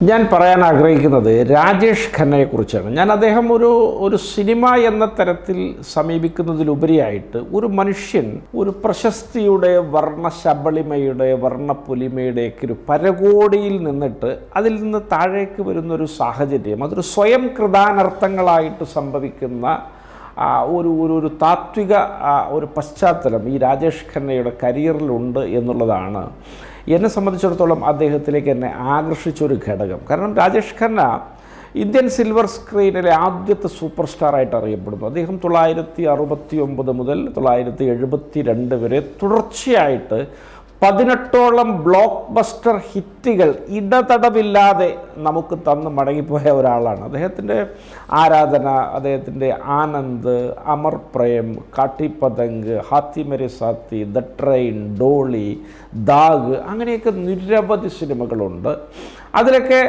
ഞാൻ പറയാൻ ആഗ്രഹിക്കുന്നത് രാജേഷ് ഖന്നയെക്കുറിച്ചാണ് ഞാൻ അദ്ദേഹം ഒരു ഒരു സിനിമ എന്ന തരത്തിൽ സമീപിക്കുന്നതിലുപരിയായിട്ട് ഒരു മനുഷ്യൻ ഒരു പ്രശസ്തിയുടെ വർണശബളിമയുടെ വർണപ്പൊലിമയുടെയൊക്കെ ഒരു പരകോടിയിൽ നിന്നിട്ട് അതിൽ നിന്ന് താഴേക്ക് വരുന്ന ഒരു സാഹചര്യം അതൊരു സ്വയം കൃതാനർത്ഥങ്ങളായിട്ട് സംഭവിക്കുന്ന ഒരു ഒരു ഒരു താത്വിക ഒരു പശ്ചാത്തലം ഈ രാജേഷ് ഖന്നയുടെ കരിയറിലുണ്ട് എന്നുള്ളതാണ്. എന്നെ സംബന്ധിച്ചിടത്തോളം അദ്ദേഹത്തിലേക്ക് എന്നെ ആകർഷിച്ചൊരു ഘടകം. കാരണം രാജേഷ് ഖന്ന ഇന്ത്യൻ സിൽവർ സ്ക്രീനിലെ ആദ്യത്തെ സൂപ്പർ സ്റ്റാറായിട്ട് അറിയപ്പെടുന്നു. അദ്ദേഹം തൊള്ളായിരത്തി അറുപത്തി ഒമ്പത് മുതൽ തൊള്ളായിരത്തി എഴുപത്തി രണ്ട് വരെ തുടർച്ചയായിട്ട് പതിനെട്ടോളം ബ്ലോക്ക് ബസ്റ്റർ ഹിറ്റുകൾ ഇടതടവില്ലാതെ നമുക്ക് തന്ന് മടങ്ങിപ്പോയ ഒരാളാണ്. അദ്ദേഹത്തിന്റെ ആരാധന അദ്ദേഹത്തിന്റെ ആനന്ദ് അമർ പ്രേം കാട്ടിപ്പതങ്ക് ഹാത്തിമരി സാത്തി ദ ട്രെയിൻ ഡോളി ദാഗ് അങ്ങനെയൊക്കെ നിരവധി സിനിമകളുണ്ട്. അതിലൊക്കെ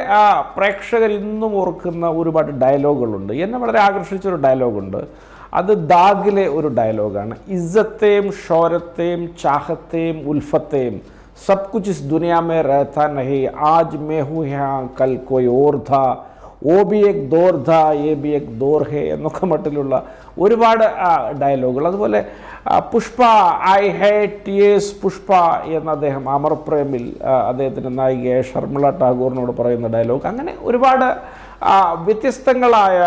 പ്രേക്ഷകർ ഇന്നും ഓർക്കുന്ന ഒരുപാട് ഡയലോഗുകളുണ്ട് എന്നെ വളരെ ആകർഷിച്ചൊരു ഡയലോഗുണ്ട് അത് ദാഗിലെ ഒരു ഡയലോഗാണ് ഇസ്സത്തെയും ഷോരത്തെയും ചാഹത്തെയും ഉൽഫത്തെയും सब कुछ इस दुनिया में रहता नहीं आज मैं हूँ यहाँ कल कोई और था ഓ ബി എക് ദോർ ധ എ ബി എക് ദോർ ഹെ എന്നൊക്കെ മട്ടിലുള്ള ഒരുപാട് ആ, ഡയലോഗുകൾ അതുപോലെ ആ, Pushpa I hate tears Pushpa എന്ന് അദ്ദേഹം അമർ പ്രേമിൽ ആ, അദ്ദേഹത്തിൻ്റെ നായികയായ ഷർമിള ടാഗോറിനോട് പറയുന്ന ഡയലോഗ് അങ്ങനെ ഒരുപാട് ആ, വ്യത്യസ്തങ്ങളായ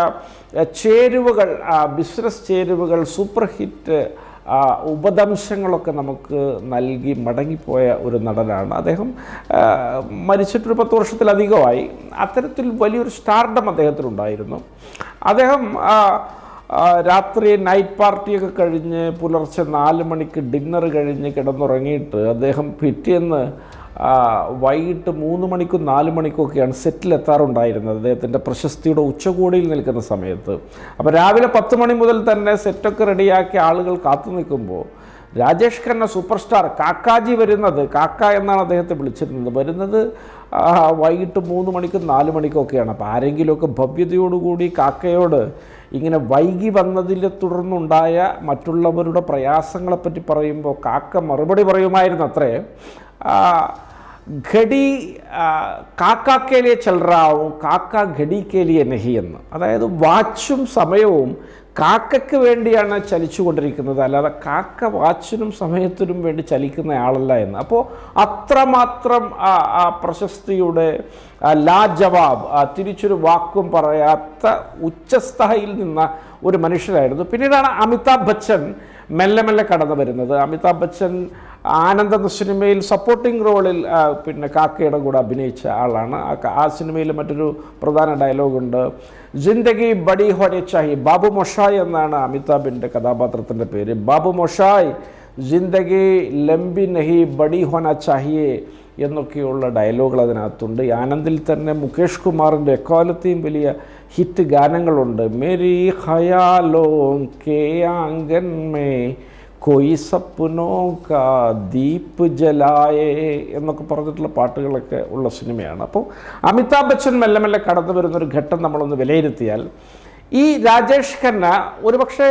ചേരുവകൾ ബിസിനസ് ചേരുവകൾ സൂപ്പർ ഹിറ്റ് ഉപദംശങ്ങളൊക്കെ നമുക്ക് നൽകി മടങ്ങിപ്പോയ ഒരു നടനാണ്. അദ്ദേഹം മരിച്ചിട്ടൊരു പത്ത് വർഷത്തിലധികമായി അത്തരത്തിൽ വലിയൊരു സ്റ്റാർഡം അദ്ദേഹത്തിനുണ്ടായിരുന്നു. അദ്ദേഹം രാത്രി നൈറ്റ് പാർട്ടിയൊക്കെ കഴിഞ്ഞ് പുലർച്ചെ നാല് മണിക്ക് ഡിന്നർ കഴിഞ്ഞ് കിടന്നുറങ്ങിയിട്ട് അദ്ദേഹം പിറ്റേന്ന് വൈകിട്ട് മൂന്ന് മണിക്കും നാല് മണിക്കും ഒക്കെയാണ് സെറ്റിലെത്താറുണ്ടായിരുന്നത് അദ്ദേഹത്തിന്റെ പ്രശസ്തിയുടെ ഉച്ചകോടിയിൽ നിൽക്കുന്ന സമയത്ത്. അപ്പോൾ രാവിലെ പത്ത് മണി മുതൽ തന്നെ സെറ്റൊക്കെ റെഡിയാക്കി ആളുകൾ കാത്തു നിൽക്കുമ്പോൾ രാജേഷ് ഖന്ന സൂപ്പർ സ്റ്റാർ കാക്കാജി വരുന്നത് കാക്ക എന്നാണ് അദ്ദേഹത്തെ വിളിച്ചിരുന്നത്. വരുന്നത് വൈകിട്ട് മൂന്ന് മണിക്കും നാല് മണിക്കും ഒക്കെയാണ്. അപ്പോൾ ആരെങ്കിലുമൊക്കെ ഭവ്യതയോടുകൂടി കാക്കയോട് ഇങ്ങനെ വൈകി വന്നതിനെ തുടർന്നുണ്ടായ മറ്റുള്ളവരുടെ പ്രയാസങ്ങളെപ്പറ്റി പറയുമ്പോൾ കാക്ക മറുപടി പറയുമായിരുന്നു അത്രേ. ഘടി കാക്കാക്കേലിയെ കാക്ക കെ ലിയെ ചൽ റാവും കാക്ക ഘടി കെ ലിയെ നഹി എന്ന്. അതായത് വാച്ചും സമയവും കാക്കയ്ക്ക് വേണ്ടിയാണ് ചലിച്ചുകൊണ്ടിരിക്കുന്നത്. അല്ലാതെ കാക്ക വാച്ചിനും സമയത്തിനും വേണ്ടി ചലിക്കുന്ന ആളല്ല എന്ന്. അപ്പോൾ അത്രമാത്രം ആ പ്രശസ്തിയുടെ ലാ ലാജവാബ് തിരിച്ചൊരു വാക്കും പറയാത്ത ഉച്ചസ്ഥയിൽ നിന്ന ഒരു മനുഷ്യരായിരുന്നു പിന്നീടാണ് അമിതാഭ് ബച്ചൻ മെല്ലെ മെല്ലെ കടന്നു വരുന്നത്. അമിതാഭ് ബച്ചൻ ആനന്ദ് സിനിമയിൽ സപ്പോർട്ടിംഗ് റോളിൽ പിന്നെ കാക്കയുടെ കൂടെ അഭിനയിച്ച ആളാണ്. ആ സിനിമയിൽ മറ്റൊരു പ്രധാന ഡയലോഗുണ്ട് ജിന്ദഗി ബഡി ഹോരെ ചാഹി ബാബു മൊഷായ് എന്നാണ് അമിതാഭിന്റെ കഥാപാത്രത്തിന്റെ പേര്. ബാബു മൊഷായ് ജിന്ദഗി ലംബി നഹി ബഡി ഹോന ചാഹിയെ എന്നൊക്കെയുള്ള ഡയലോഗുകൾ അതിനകത്തുണ്ട്. ആനന്ദിൽ തന്നെ മുകേഷ് കുമാറിന്റെ എക്കാലത്തെയും വലിയ ഹിറ്റ് ഗാനങ്ങളുണ്ട്. മേരി ഹയാലോ കെ ആംഗൻ മേ കൊയ് സപ്നോ കാ ദീപ് ജലായേ എന്നൊക്കെ പറഞ്ഞിട്ടുള്ള പാട്ടുകളൊക്കെ ഉള്ള സിനിമയാണ്. അപ്പോൾ അമിതാഭ് ബച്ചൻ മെല്ലെ മെല്ലെ കടന്നു വരുന്നൊരു ഘട്ടം നമ്മളൊന്ന് വിലയിരുത്തിയാൽ ഈ രാജേഷ് ഖന്ന ഒരുപക്ഷെ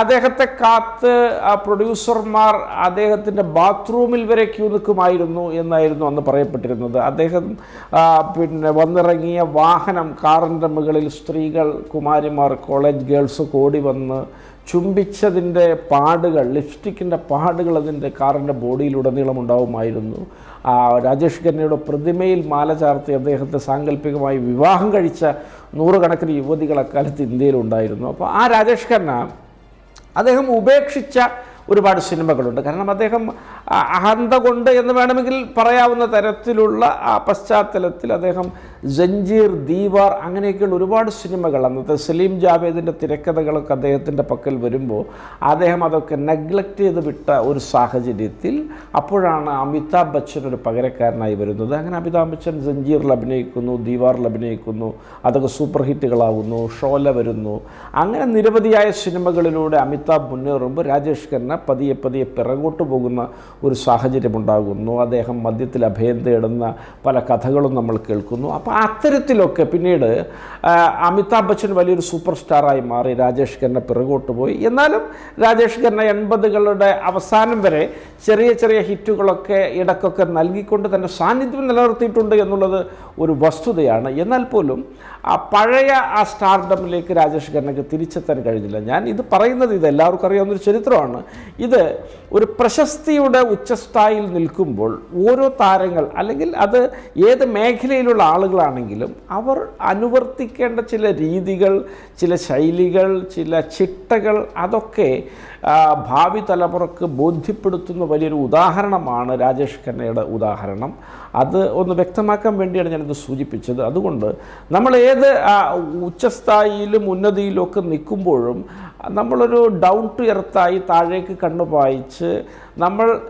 അദ്ദേഹത്തെ കാത്ത് ആ പ്രൊഡ്യൂസർമാർ അദ്ദേഹത്തിന്റെ ബാത്റൂമിൽ വരെ ക്യൂ നിൽക്കുമായിരുന്നു എന്നായിരുന്നു അന്ന് പറയപ്പെട്ടിരുന്നത്. അദ്ദേഹം പിന്നെ വന്നിറങ്ങിയ വാഹനം കാറിന്റെ മുകളിൽ സ്ത്രീകൾ കുമാരിമാർ കോളേജ് ഗേൾസ് ഓടി വന്ന് ചുംബിച്ചതിന്റെ പാടുകൾ ലിപ്സ്റ്റിക്കിന്റെ പാടുകൾ അതിന്റെ കാറിന്റെ ബോഡിയിലുടനീളം ഉണ്ടാവുമായിരുന്നു ആ രാജേഷ് ഖന്നയുടെ പ്രതിമയിൽ മാല ചാർത്തി അദ്ദേഹത്തെ സാങ്കല്പികമായി വിവാഹം കഴിച്ച നൂറുകണക്കിന് യുവതികൾ അക്കാലത്ത് ഇന്ത്യയിലുണ്ടായിരുന്നു. അപ്പോൾ ആ രാജേഷ് ഖന്ന അദ്ദേഹം ഉപേക്ഷിച്ച ഒരുപാട് സിനിമകളുണ്ട്. കാരണം അദ്ദേഹം അഹന്ത കൊണ്ട് എന്ന് വേണമെങ്കിൽ പറയാവുന്ന തരത്തിലുള്ള ആ പശ്ചാത്തലത്തിൽ അദ്ദേഹം ജഞ്ചീർ ദീവാർ അങ്ങനെയൊക്കെയുള്ള ഒരുപാട് സിനിമകൾ അന്നത്തെ സലീം ജാവേദിന്റെ തിരക്കഥകളൊക്കെ അദ്ദേഹത്തിന്റെ പക്കൽ വരുമ്പോൾ അദ്ദേഹം അതൊക്കെ നെഗ്ലക്റ്റ് ചെയ്ത് വിട്ട ഒരു സാഹചര്യത്തിൽ അപ്പോഴാണ് അമിതാഭ് ബച്ചൻ ഒരു പകരക്കാരനായി വരുന്നത്. അങ്ങനെ അമിതാഭ് ബച്ചൻ ജഞ്ചീറിൽ അഭിനയിക്കുന്നു ദീവാറിൽ അഭിനയിക്കുന്നു അതൊക്കെ സൂപ്പർ ഹിറ്റുകളാവുന്നു ഷോല വരുന്നു. അങ്ങനെ നിരവധിയായ സിനിമകളിലൂടെ അമിതാഭ് മുന്നേറുമ്പോൾ രാജേഷ് ഖന്ന പതിയെ പതിയെ പിറകോട്ട് പോകുന്ന ഒരു സാഹചര്യമുണ്ടാകുന്നു. അദ്ദേഹം മദ്യത്തിൽ അഭയം തേടുന്ന പല കഥകളും നമ്മൾ കേൾക്കുന്നു. അപ്പോൾ അത്തരത്തിലൊക്കെ പിന്നീട് അമിതാഭ് ബച്ചൻ വലിയൊരു സൂപ്പർ സ്റ്റാറായി മാറി. രാജേഷ് ഖന്ന പിറകോട്ട് പോയി. എന്നാലും രാജേഷ് ഖന്ന എൺപതുകളുടെ അവസാനം വരെ ചെറിയ ചെറിയ ഹിറ്റുകളൊക്കെ ഇടക്കൊക്കെ നൽകിക്കൊണ്ട് തന്നെ സാന്നിധ്യം നിലനിർത്തിയിട്ടുണ്ട് എന്നുള്ളത് ഒരു വസ്തുതയാണ്. എന്നാൽ പോലും ആ പഴയ ആ സ്റ്റാർഡമിലേക്ക് രാജേഷ് ഖന്നയ്ക്ക് തിരിച്ചെത്താൻ കഴിഞ്ഞില്ല. ഞാൻ ഇത് പറയുന്നത് ഇത് എല്ലാവർക്കും അറിയാവുന്നൊരു ചരിത്രമാണ്. ഇത് ഒരു പ്രശസ്തിയുടെ ഉച്ചസ്ഥായിൽ നിൽക്കുമ്പോൾ ഓരോ താരങ്ങൾ അല്ലെങ്കിൽ അത് ഏത് മേഖലയിലുള്ള ആളുകളാണെങ്കിലും അവർ അനുവർത്തിക്കേണ്ട ചില രീതികൾ ചില ശൈലികൾ ചില ചിട്ടകൾ അതൊക്കെ ഭാവി തലമുറയ്ക്ക് ബോധ്യപ്പെടുത്തുന്ന വലിയൊരു ഉദാഹരണമാണ് രാജേഷ് ഖന്നയുടെ ഉദാഹരണം. അത് ഒന്ന് വ്യക്തമാക്കാൻ വേണ്ടിയാണ് ഞാനിത് സൂചിപ്പിച്ചത്. അതുകൊണ്ട് നമ്മൾ ഏത് ഉച്ചസ്ഥായിലും ഉന്നതിയിലും ഒക്കെ നിൽക്കുമ്പോഴും നമ്മളൊരു ഡൗൺ ടു എർത്തായി താഴേക്ക് കണ്ണു പായിച്ച് നമ്മൾ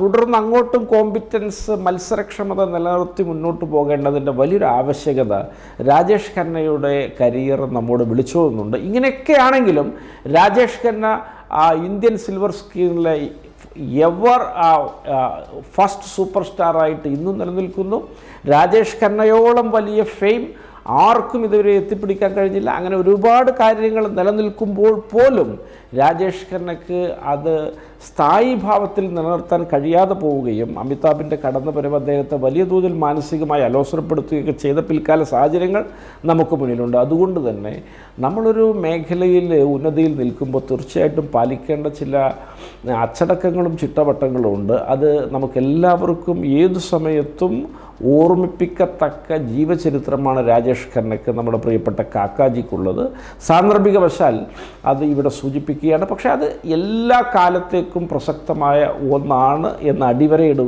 തുടർന്ന് അങ്ങോട്ടും കോമ്പിറ്റൻസ് മത്സരക്ഷമത നിലനിർത്തി മുന്നോട്ട് പോകേണ്ടതിന്റെ വലിയൊരു ആവശ്യകത രാജേഷ് ഖന്നയുടെ കരിയർ നമ്മോട് വിളിച്ചു തന്നുണ്ട് ഇങ്ങനെയൊക്കെയാണെങ്കിലും രാജേഷ് ഖന്ന ഇന്ത്യൻ സിൽവർ സ്ക്രീനിലെ എവർ ഫസ്റ്റ് സൂപ്പർ സ്റ്റാറായിട്ട് ഇന്നും നിലനിൽക്കുന്നു. രാജേഷ് ഖന്നയോളം വലിയ ഫെയിം ആർക്കും ഇതുവരെ എത്തിപ്പിടിക്കാൻ കഴിഞ്ഞില്ല. അങ്ങനെ ഒരുപാട് കാര്യങ്ങൾ നിലനിൽക്കുമ്പോൾ പോലും രാജേഷ് ഖന്നയ്ക്ക് അത് സ്ഥായി ഭാവത്തിൽ നിലനിർത്താൻ കഴിയാതെ പോവുകയും അമിതാഭിന്റെ കടന്നുവരവ് അദ്ദേഹത്തെ വലിയ തോതിൽ മാനസികമായി അലോസരപ്പെടുത്തുകയൊക്കെ ചെയ്ത പിൽക്കാല സാഹചര്യങ്ങൾ നമുക്ക് മുന്നിലുണ്ട്. അതുകൊണ്ട് തന്നെ നമ്മളൊരു മേഖലയിൽ ഉന്നതിയിൽ നിൽക്കുമ്പോൾ തീർച്ചയായിട്ടും പാലിക്കേണ്ട ചില അച്ചടക്കങ്ങളും ചിട്ടവട്ടങ്ങളും ഉണ്ട്. അത് നമുക്കെല്ലാവർക്കും ഏതു സമയത്തും ഓർമ്മിപ്പിക്കത്തക്ക ജീവചരിത്രമാണ് രാജേഷ് ഖന്നയ്ക്ക് നമ്മുടെ പ്രിയപ്പെട്ട കാക്കാജിക്കുള്ളത്. സാന്ദർഭികവശാൽ അത് ഇവിടെ സൂചിപ്പിക്കുകയാണ്. പക്ഷേ അത് എല്ലാ കാലത്തേക്കും പ്രസക്തമായ ഒന്നാണ് എന്ന് അടിവരയിടുക